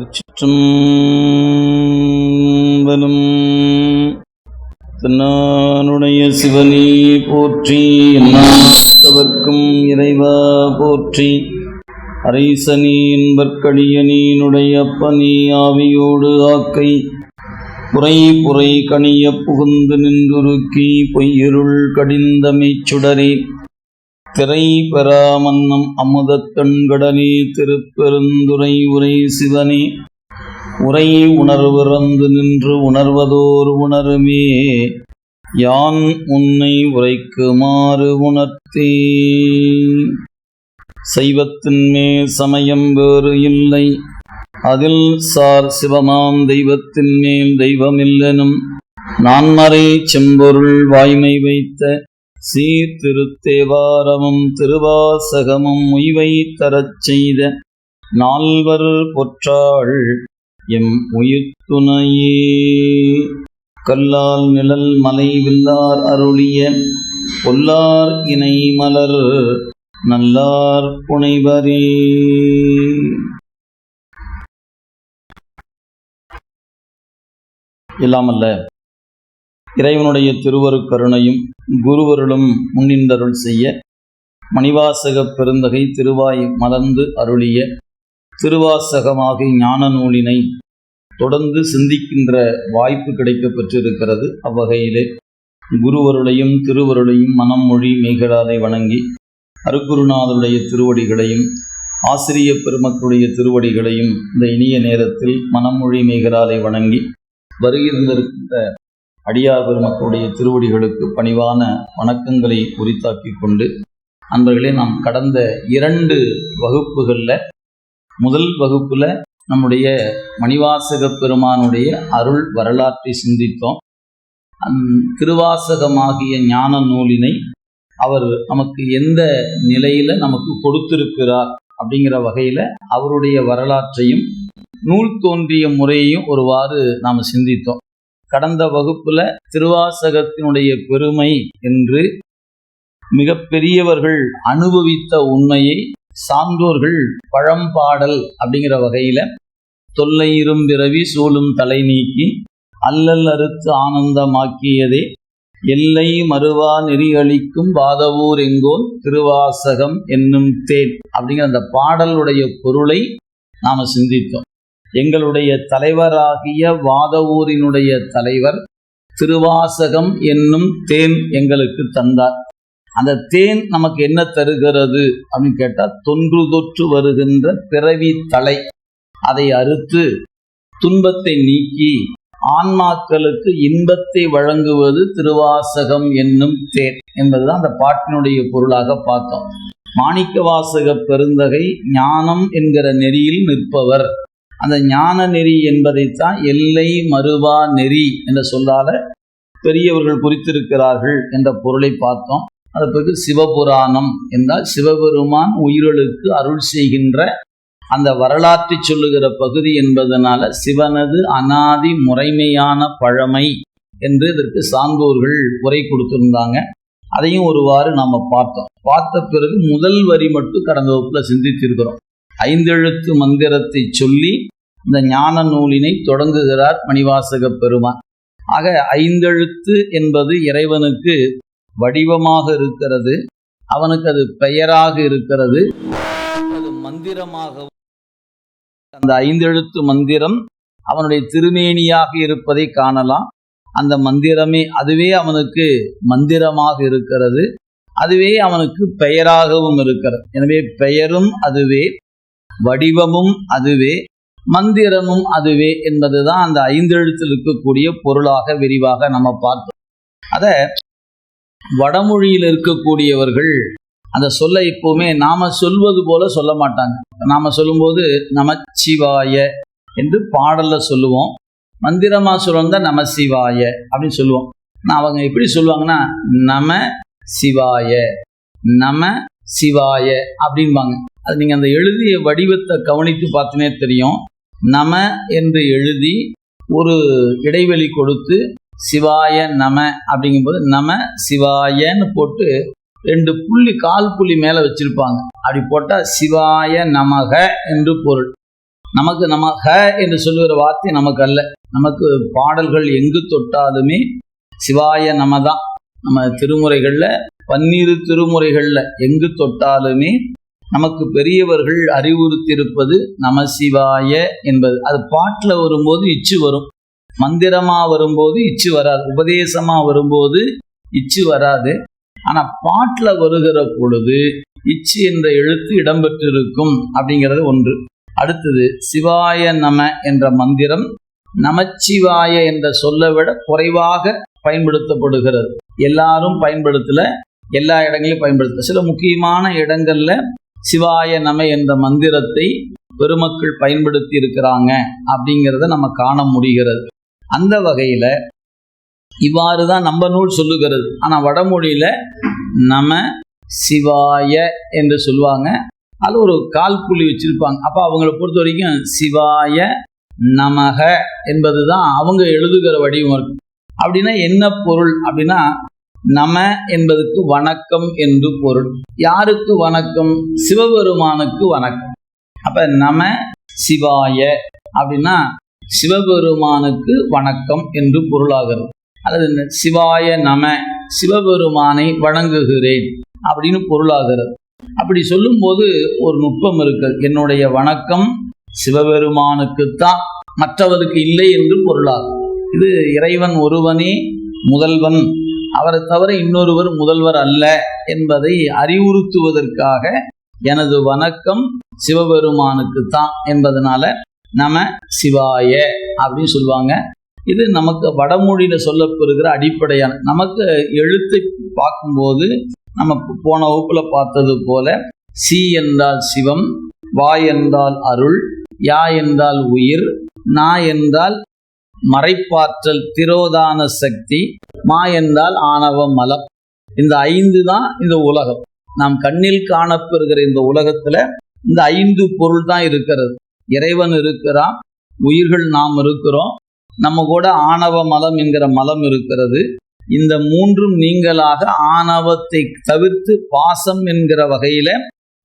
திருச்சிற்றம்பலம் தன்னானுடைய சிவனே போற்றி என்னாத்தவர்க்கும் இறைவா போற்றி. அரைசனி என்பற்கடியனீனுடைய அப்பனி ஆவியோடு ஆக்கை. புரை புரை கணிய புகுந்து நின்றுருக்கி பொய்யிருள் கடிந்தமைச் சுடரே. திரை பெறாமன்னம் அமுதக் கண்கடனே திருப்பெருந்துரை உரை சிவனே. உரை உணர்விறந்து நின்று உணர்வதோர் உணருமே. யான் உன்னை உரைக்குமாறு உணர்த்தே. சைவத்தின்மே சமயம் வேறு இல்லை. அதில் சார் சிவமாம் தெய்வத்தின் மேல் தெய்வமில்லெனும் நான்மறை செம்பொருள் வாய்மை வைத்த சீர்திருத்தேவாரமும் திருவாசகமும் உய்வை தரச் செய்த நால்வர் பொற்றாள் எம் உயிர்த்துணையே. கல்லால் நிழல் மலை வில்லார் அருளிய பொல்லார் இணை மலர் நல்லார் புனைவரே. இல்லாமல்ல இறைவனுடைய திருவருக்கருணையும் குருவருளும் முன்னின்றருள் செய்ய மணிவாசகப் பெருந்தகை திருவாய் மலர்ந்து அருளிய திருவாசகமாகி ஞான நூலினை தொடர்ந்து சிந்திக்கின்ற வாய்ப்பு கிடைக்கப் பெற்றிருக்கிறது. அவ்வகையிலே குருவருளையும் திருவருளையும் மனம் மொழி வணங்கி அருக்குருநாதருடைய திருவடிகளையும் ஆசிரிய பெருமக்களுடைய திருவடிகளையும் இந்த இனிய நேரத்தில் மனமொழி மேகலாலை வணங்கி வருகிறந்திருக்கின்ற அடியார் பெருமக்களுடைய திருவடிகளுக்கு பணிவான வணக்கங்களை உரித்தாக்கிக் கொண்டு அன்பர்களே நாம் கடந்த இரண்டு வகுப்புகளில் முதல் வகுப்பில் நம்முடைய மணிவாசக பெருமானுடைய அருள் வரலாற்றை சிந்தித்தோம். அந் திருவாசகமாகிய ஞான நூலினை அவர் நமக்கு எந்த நிலையில் நமக்கு கொடுத்திருக்கிறார் அப்படிங்கிற வகையில் அவருடைய வரலாற்றையும் நூல் தோன்றிய முறையையும் ஒருவாறு நாம் சிந்தித்தோம். கடந்த வகுப்புல திருவாசகத்தினுடைய பெருமை என்று மிக பெரியவர்கள் அனுபவித்த உண்மையை சான்றோர்கள் பழம்பாடல் அப்படிங்கிற வகையில தொல்லை இரும்பிறவி சூழும் தலை நீக்கி அல்லல் அறுத்து ஆனந்தமாக்கியதே. எல்லை மறுவா நெறியளிக்கும் பாதவூர் எங்கோல் திருவாசகம் என்னும் தேன் அப்படிங்கிற அந்த பாடலுடைய பொருளை நாம சிந்தித்தோம். எங்களுடைய தலைவராகிய வாதவூரினுடைய தலைவர் திருவாசகம் என்னும் தேன் எங்களுக்கு தந்தார். அந்த தேன் நமக்கு என்ன தருகிறது அப்படின்னு கேட்டால் தொன்று தொற்று வருகின்ற பிறவி தலை அதை அறுத்து துன்பத்தை நீக்கி ஆன்மாக்களுக்கு இன்பத்தை வழங்குவது திருவாசகம் என்னும் தேன் என்பதுதான் அந்த பாட்டினுடைய பொருளாக பார்த்தோம். மாணிக்க வாசக பெருந்தகை ஞானம் என்கிற நெறியில் நிற்பவர். அந்த ஞான நெறி என்பதைத்தான் எல்லை மறுவா நெறி என்ற சொல்லால பெரியவர்கள் குறித்திருக்கிறார்கள் என்ற பொருளை பார்த்தோம். அது பிறகு சிவபுராணம் என்றால் சிவபெருமான் உயிர்களுக்கு அருள் செய்கின்ற அந்த வரலாற்றை சொல்லுகிற பகுதி என்பதனால சிவனது அனாதி முறைமையான பழமை என்று இதற்கு சான்றோர்கள் உரை கொடுத்திருந்தாங்க. அதையும் ஒருவாறு நாம் பார்த்தோம். பார்த்த பிறகு முதல் வரி மட்டும் கடந்த வகுப்பில் சிந்தித்திருக்கிறோம். ஐந்தெழுத்து மந்திரத்தை சொல்லி இந்த ஞான நூலினை தொடங்குகிறார் மணிவாசக பெருமான். ஆக ஐந்தெழுத்து என்பது இறைவனுக்கு வடிவமாக இருக்கிறது. அவனுக்கு அது பெயராக இருக்கிறது. அது மந்திரமாக அந்த ஐந்தெழுத்து மந்திரம் அவனுடைய திருமேனியாக இருப்பதை காணலாம். அந்த மந்திரமே அதுவே அவனுக்கு மந்திரமாக இருக்கிறது. அதுவே அவனுக்கு பெயராகவும் இருக்கிறது. எனவே பெயரும் அதுவே. வடிவமும் அதுவே மந்திரமும் அதுவே என்பதுதான் அந்த ஐந்தெழுத்தில் இருக்கக்கூடிய பொருளாக விரிவாக நம்ம பார்த்தோம். அத வடமொழியில் இருக்கக்கூடியவர்கள் அந்த சொல்ல எப்பவுமே நாம சொல்வது போல சொல்ல மாட்டாங்க. நாம சொல்லும்போது நமச்சிவாய என்று பாடல்ல சொல்லுவோம். மந்திரமா சொல்லுவாங்க நமசிவாய அப்படின்னு சொல்லுவோம். நான் அவங்க எப்படி சொல்லுவாங்கன்னா நம சிவாய நம சிவாய அப்படிம்பாங்க. அது நீங்கள் அந்த எழுதிய வடிவத்தை கவனித்து பார்த்துனே தெரியும். நம என்று எழுதி ஒரு இடைவெளி கொடுத்து சிவாய நம அப்படிங்கும்போது நம சிவாயன்னு போட்டு ரெண்டு புள்ளி கால் புள்ளி மேலே வச்சிருப்பாங்க. அப்படி போட்டால் சிவாய நமக என்று பொருள். நமக்கு நமக ஹ என்று சொல்லுகிற வார்த்தை நமக்கு அல்ல. நமக்கு பாடல்கள் எங்கு தொட்டாலுமே சிவாய நம தான். நம்ம திருமுறைகளில் பன்னிரு திருமுறைகள்ல எங்கு தொட்டாலுமே நமக்கு பெரியவர்கள் அறிவுறுத்தியிருப்பது நமசிவாய என்பது. அது பாட்டில் வரும்போது இச்சு வரும். மந்திரமா வரும்போது இச்சு வராது. உபதேசமா வரும்போது இச்சு வராது. ஆனா பாட்டில் வருகிற பொழுது இச்சு என்ற எழுத்து இடம்பெற்றிருக்கும் அப்படிங்கிறது ஒன்று. அடுத்தது சிவாய நம என்ற மந்திரம் நமச்சிவாய என்ற சொல்லை விட குறைவாக பயன்படுத்தப்படுகிறது. எல்லாரும் பயன்படுத்தல எல்லா இடங்களையும் பயன்படுத்த சில முக்கியமான இடங்கள்ல சிவாய நம என்ற மந்திரத்தை பெருமக்கள் பயன்படுத்தி இருக்கிறாங்க அப்படிங்கிறத நம்ம காண முடிகிறது. அந்த வகையில இவ்வாறு தான் நம்ம நூல் சொல்லுகிறது. ஆனால் வடமொழியில நம சிவாய என்று சொல்லுவாங்க. அது ஒரு கால் புள்ளி வச்சிருப்பாங்க. அப்போ அவங்கள பொறுத்த வரைக்கும் சிவாய நமக என்பது தான் அவங்க எழுதுகிற வடிவம் இருக்கு. அப்படின்னா என்ன பொருள் அப்படின்னா நம என்பதுக்கு வணக்கம் என்று பொருள். யாருக்கு வணக்கம்? சிவபெருமானுக்கு வணக்கம். அப்ப நம சிவாய அப்படின்னா சிவபெருமானுக்கு வணக்கம் என்று பொருளாகிறது. அல்லது சிவாய நம சிவபெருமானை வணங்குகிறேன் அப்படின்னு பொருளாகிறது. அப்படி சொல்லும்போது ஒரு நுட்பம் இருக்கு. என்னுடைய வணக்கம் சிவபெருமானுக்குத்தான் மற்றவருக்கு இல்லை என்று பொருளாகும். இது இறைவன் ஒருவனே முதல்வன் அவரை தவிர இன்னொருவர் முதல்வர் அல்ல என்பதை அறிவுறுத்துவதற்காக எனது வணக்கம் சிவபெருமானுக்கு தான் என்பதனால நம சிவாய அப்படின்னு சொல்லுவாங்க. இது நமக்கு வடமொழியில சொல்லப்பெறுகிற அடிப்படையான நமக்கு எழுத்தை பார்க்கும்போது நம்ம போன வகுப்புல பார்த்தது போல சி என்றால் சிவம் வா என்றால் அருள் யா என்றால் உயிர் நா என்றால் மறைப்பாற்றல் திரோதான சக்தி மா என்றால் ஆணவ மலம். இந்த ஐந்து தான் இந்த உலகம். நாம் கண்ணில் காணப்பெறுகிற இந்த உலகத்துல இந்த ஐந்து பொருள் தான் இருக்கிறது. இறைவன் இருக்கிறான் உயிர்கள் நாம் இருக்கிறோம் நம்ம கூட ஆணவ மலம் என்கிற மலம் இருக்கிறது. இந்த மூன்றும் நீங்களாக ஆணவத்தை தவிர்த்து பாசம் என்கிற வகையில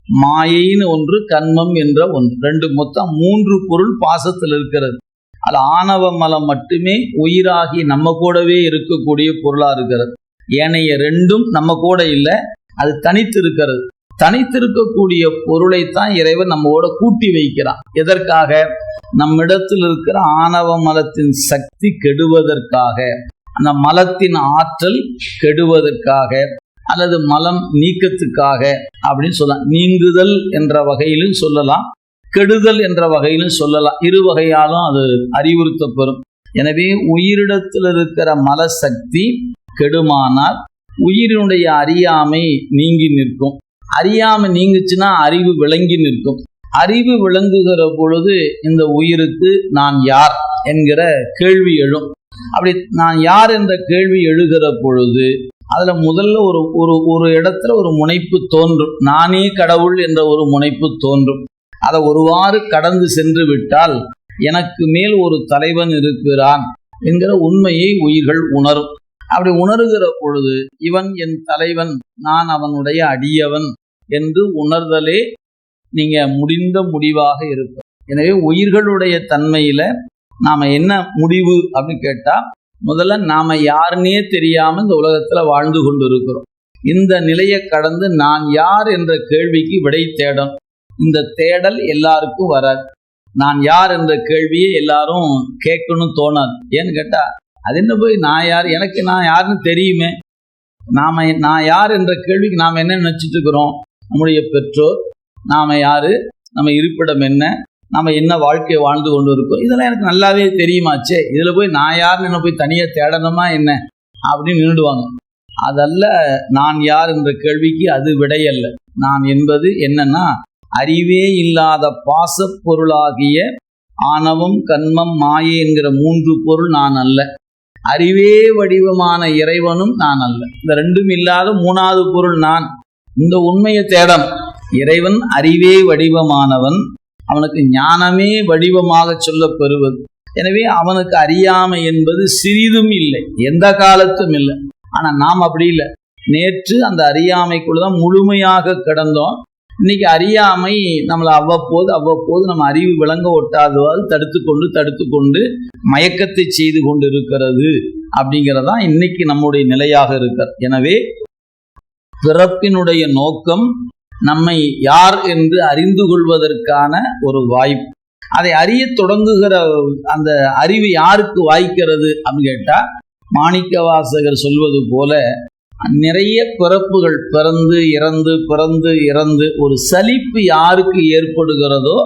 மாயைன்னு ஒன்று கண்மம் என்ற ஒன்று. ரெண்டு மொத்தம் மூன்று பொருள் பாசத்தில் இருக்கிறது. அது ஆணவ மலம் மட்டுமே உயிராகி நம்ம கூடவே இருக்கக்கூடிய பொருளா இருக்கிறது. ஏனைய ரெண்டும் நம்ம கூட இல்லை அது தனித்து இருக்கிறது. தனித்திருக்கக்கூடிய பொருளைத்தான் இறைவன் நம்மோட கூட்டி வைக்கிறான். எதற்காக? நம்மிடத்தில் இருக்கிற ஆணவ மலத்தின் சக்தி கெடுவதற்காக அந்த மலத்தின் ஆற்றல் கெடுவதற்காக அல்லது மலம் நீக்கத்துக்காக அப்படின்னு சொல்லலாம். நீங்குதல் என்ற வகையிலும் சொல்லலாம். கெடுதல் என்ற வகையிலும் சொல்லலாம். இரு வகையாலும் அது அறிவுறுத்தப்பெறும். எனவே உயிரிடத்தில் இருக்கிற மல சக்தி கெடுமானால் உயிரினுடைய அறியாமை நீங்கி நிற்கும். அறியாமை நீங்குச்சுன்னா அறிவு விளங்கி நிற்கும். அறிவு விளங்குகிற பொழுது இந்த உயிருக்கு நான் யார் என்கிற கேள்வி எழும். அப்படி நான் யார் என்ற கேள்வி எழுகிற பொழுது அதுல முதல்ல ஒரு ஒரு ஒரு இடத்துல ஒரு முனைப்பு தோன்றும். நானே கடவுள் என்ற ஒரு முனைப்பு தோன்றும். அதை ஒருவாறு கடந்து சென்று விட்டால் எனக்கு மேல் ஒரு தலைவன் இருக்கிறான் என்கிற உண்மையை உயிர்கள் உணரும் அப்படி உணர்கிற பொழுது இவன் என் தலைவன் நான் அவனுடைய அடியவன் என்று உணர்தலே நீங்க முடிந்த முடிவாக இருக்கும். எனவே உயிர்களுடைய தன்மையில நாம என்ன முடிவு அப்படின்னு கேட்டா முதல்ல நாம யாருன்னே தெரியாம இந்த உலகத்துல வாழ்ந்து கொண்டு இருக்கிறோம் இந்த நிலையை கடந்து நான் யார் என்ற கேள்விக்கு விடை தேடணும். இந்த தேடல் எல்லாருக்கும் வராது. நான் யார் என்ற கேள்வியை எல்லாரும் கேட்கணும்னு தோணாது. ஏன்னு கேட்டா அது என்ன போய் நான் யார் எனக்கு நான் யாருன்னு தெரியுமே. நாம நான் யார் என்ற கேள்விக்கு நாம் என்ன நினச்சிட்டு இருக்கிறோம்? நம்முடைய பெற்றோர் நாம யார் நம்ம இருப்பிடம் என்ன நம்ம என்ன வாழ்க்கையை வாழ்ந்து கொண்டு இருக்கோம்? இதெல்லாம் எனக்கு நல்லாவே தெரியுமாச்சே. இதில் போய் நான் யாருன்னு என்ன போய் தனியாக தேடணுமா என்ன? அப்படின்னு நின்றுடுவாங்க அதல்ல நான் யார் என்ற கேள்விக்கு அது விடையல்ல. நான் என்பது என்னன்னா அறிவே இல்லாத பாசப்பொருளாகிய ஆணவம் கண்மம் மாயை என்கிற மூன்று பொருள் நான் அல்ல. அறிவே வடிவமான இறைவனும் நான் அல்ல. இந்த ரெண்டும் இல்லாத மூணாவது பொருள் நான். இந்த உண்மையை தேடம். இறைவன் அறிவே வடிவமானவன். அவனுக்கு ஞானமே வடிவமாக சொல்லப் பெறுவது எனவே அவனுக்கு அறியாமை என்பது சிறிதும் இல்லை. எந்த காலத்தும் இல்லை. ஆனா நாம் அப்படி இல்லை. நேற்று அந்த அறியாமைக்குள்ள தான் முழுமையாக கிடந்தோம். இன்னைக்கு அறியாமை நம்மளை அவ்வப்போது அவ்வப்போது நம்ம அறிவு விளங்க ஒட்டாதவாறு தடுத்து கொண்டு தடுத்து கொண்டு மயக்கத்தை செய்து கொண்டு இருக்கிறது அப்படிங்கிறதான் இன்னைக்கு நம்முடைய நிலையாக இருக்க எனவே பிறப்பினுடைய நோக்கம் நம்மை யார் என்று அறிந்து கொள்வதற்கான ஒரு வாய்ப்பு. அதை அறிய தொடங்குகிற அந்த அறிவு யாருக்கு வாய்க்கிறது அப்படின்னு கேட்டால் மாணிக்க வாசகர் சொல்வது போல நிறைய பிறப்புகள் பிறந்து இறந்து பிறந்து இறந்து ஒரு சலிப்பு யாருக்கு ஏற்படுகிறதோ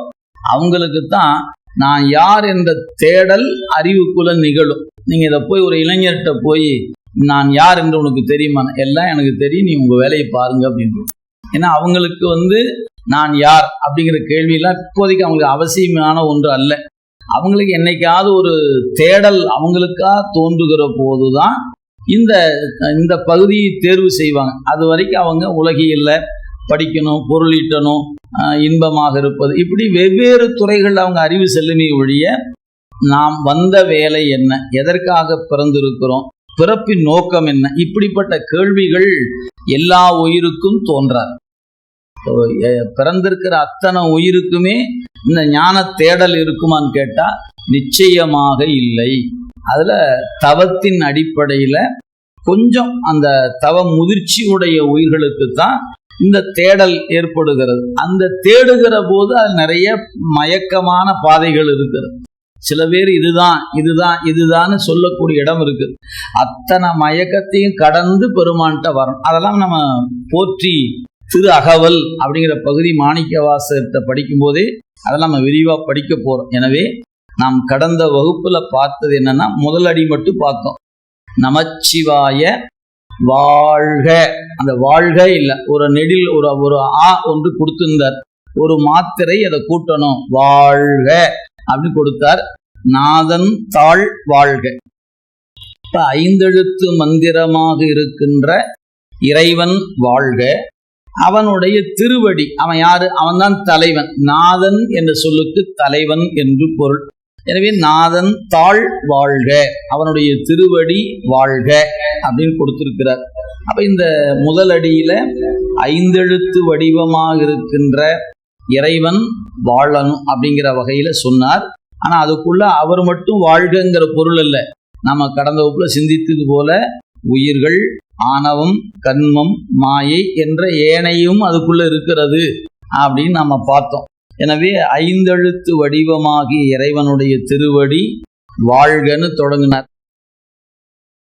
அவங்களுக்கு தான் நான் யார் என்ற தேடல் அறிவுக்குள்ள நிகழும். நீங்க இதை போய் ஒரு இளைஞர்கிட்ட போய் நான் யார் என்று உனக்கு தெரியுமா? எல்லாம் எனக்கு தெரியும் நீ உங்க வேலையை பாருங்க அப்படின்னு ஏன்னா அவங்களுக்கு வந்து நான் யார் அப்படிங்கிற கேள்வியெல்லாம் இப்போதைக்கு அவங்களுக்கு அவசியமான ஒன்று அல்ல. அவங்களுக்கு என்னைக்காவது ஒரு தேடல் அவங்களுக்காக தோன்றுகிற போதுதான் இந்த இந்த பகுதியை தேர்வு செய்வாங்க. அது வரைக்கும் அவங்க உலகியல்ல படிக்கணும் பொருளீட்டணும் இன்பமாக இருப்பது. இப்படி வெவ்வேறு துறைகளில் அவங்க அறிவு செல்லுமே ஒழிய நாம் வந்த வேலை என்ன எதற்காக பிறந்திருக்கிறோம் பிறப்பின் நோக்கம் என்ன இப்படிப்பட்ட கேள்விகள் எல்லா உயிருக்கும் தோன்றார். பிறந்திருக்கிற அத்தனை உயிருக்குமே இந்த ஞான தேடல் இருக்குமான்னு கேட்டா நிச்சயமாக இல்லை. அதில் தவத்தின் அடிப்படையில கொஞ்சம் அந்த தவ முதிர்ச்சி உடைய உயிர்களுக்கு தான் இந்த தேடல் ஏற்படுகிறது. அந்த தேடுகிற போது அது நிறைய மயக்கமான பாதைகள் இருக்கிறது. சில பேர் இதுதான் இதுதான் இதுதான்னு சொல்லக்கூடிய இடம் இருக்குது அத்தனை மயக்கத்தையும் கடந்து பெருமான்கிட்ட வரணும். அதெல்லாம் நம்ம போற்றி திரு அகவல் அப்படிங்கிற பகுதி மாணிக்க வாசகத்தை படிக்கும்போதே அதெல்லாம் நம்ம விரிவாக படிக்க போகிறோம் எனவே நாம் கடந்த வகுப்புல பார்த்தது என்னன்னா முதலடி மட்டும் பார்த்தோம். நமச்சிவாய வாழ்க. அந்த வாழ்க இல்லை ஒரு நெடில் ஒரு ஒரு ஆ ஒன்று கொடுத்திருந்தார். ஒரு மாத்திரை அதை கூட்டணும். வாழ்க அப்படின்னு கொடுத்தார். நாதன் தாழ் வாழ்க. இப்ப ஐந்தெழுத்து மந்திரமாக இருக்கின்ற இறைவன் வாழ்க. அவனுடைய திருவடி அவன் யாரு? அவன்தான் தலைவன். நாதன் என்ற சொல்லுக்கு தலைவன் என்று பொருள். எனவே நாதன் தாழ் வாழ்க அவனுடைய திருவடி வாழ்க அப்படின்னு கொடுத்திருக்கிறார். அப்ப இந்த முதல் அடியில ஐந்தெழுத்து வடிவமாக இருக்கின்ற இறைவன் வாழணும் அப்படிங்கிற வகையில சொன்னார். ஆனா அதுக்குள்ள அவர் மட்டும் வாழ்கங்கிற பொருள் அல்ல நம்ம கடந்த வகுப்புல சிந்தித்தது போல உயிர்கள் ஆணவம் கண்மம் மாயை என்ற ஏனையும் அதுக்குள்ள இருக்கிறது அப்படின்னு நம்ம பார்த்தோம். எனவே ஐந்தெழுத்து வடிவமாகிய இறைவனுடைய திருவடி வாழ்கன்னு தொடங்கினார்.